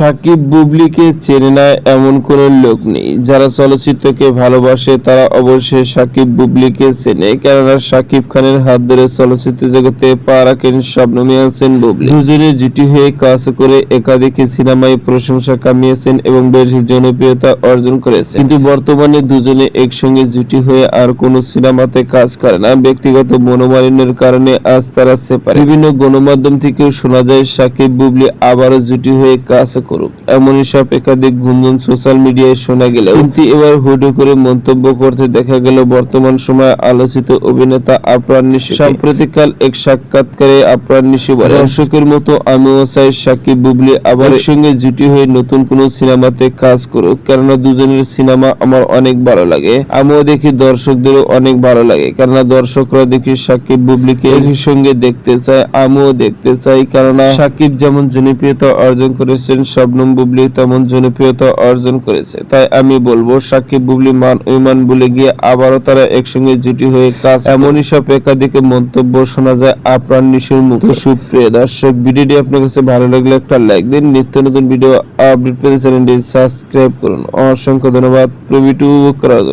সাকিব বুবলিকে চেনে না এমন কোনো লোক নেই। যারা চলচ্চিত্রকে ভালোবাসে, তারা অবশ্যই সাকিব বুবলিকে চেনে। কেননা সাকিব খানের হাত ধরে চলচ্চিত্র জগতে পা রাখেন স্বপ্নমী আছেন বুবলি। দুজনে জুটি হয়ে কাজ করে একাধিক সিনেমায় প্রশংসা কামিয়েছেন এবং বেশ জনপ্রিয়তা অর্জন করেছেন। কিন্তু বর্তমানে দুজনে একসঙ্গে জুটি হয়ে আর কোনো সিনেমাতে কাজ করে না। ব্যক্তিগত মনোমালিন্যের কারণে আজ তারা সেপারে বিভিন্ন গণমাধ্যম থেকেও শোনা যায়, সাকিব বুবলি আবারও জুটি হয়ে কাজ করুক। এমনই সব একাধিক গুঞ্জন সোশ্যাল মিডিয়ায় শোনা গেলেও কিন্তু এবার হুডো করে মন্তব্য করতে দেখা গেল বর্তমান সময়ে আলোচিত অভিনেতা আফরান নিশি। সাম্প্রতিককাল এক সাক্ষাৎকারে আফরান নিশি বলে দর্শকের মতো আমিও চাই সাকিব, বুবলি আবার সঙ্গে জুটি হয়ে নতুন কোনো সিনেমাতে কাজ করুক। কেননা দুজনের সিনেমা আমার অনেক ভালো লাগে। আমিও দেখি দর্শকদেরও অনেক ভালো লাগে। কেননা দর্শকরা দেখি সাকিব, বুবলিকে একই সঙ্গে দেখতে চায়, আমিও দেখতে চাই। কেননা সাকিব যেমন জনপ্রিয়তা অর্জন করেছেন শবনম বুবলি তেমন জনপ্রিয়তা অর্জন করেছে। তাই আমি বলব, সাকিব, বুবলি, মান ইমান বলে গিয়ে আবারও তারা একসঙ্গে জুটি হয়ে কাজ এমনই সব একাধিক মন্তব্য শোনা যায় আপ্রাণ নিশুর মুখ। সুপ্রিয় দর্শক, ভিডিওটি আপনার কাছে ভালো লাগলে একটা লাইক দিন। নিত্য নতুন ভিডিও আপডেট পেতে চ্যানেলটি সাবস্ক্রাইব করুন। অসংখ্য ধন্যবাদ। প্রভৃতি করার জন্য।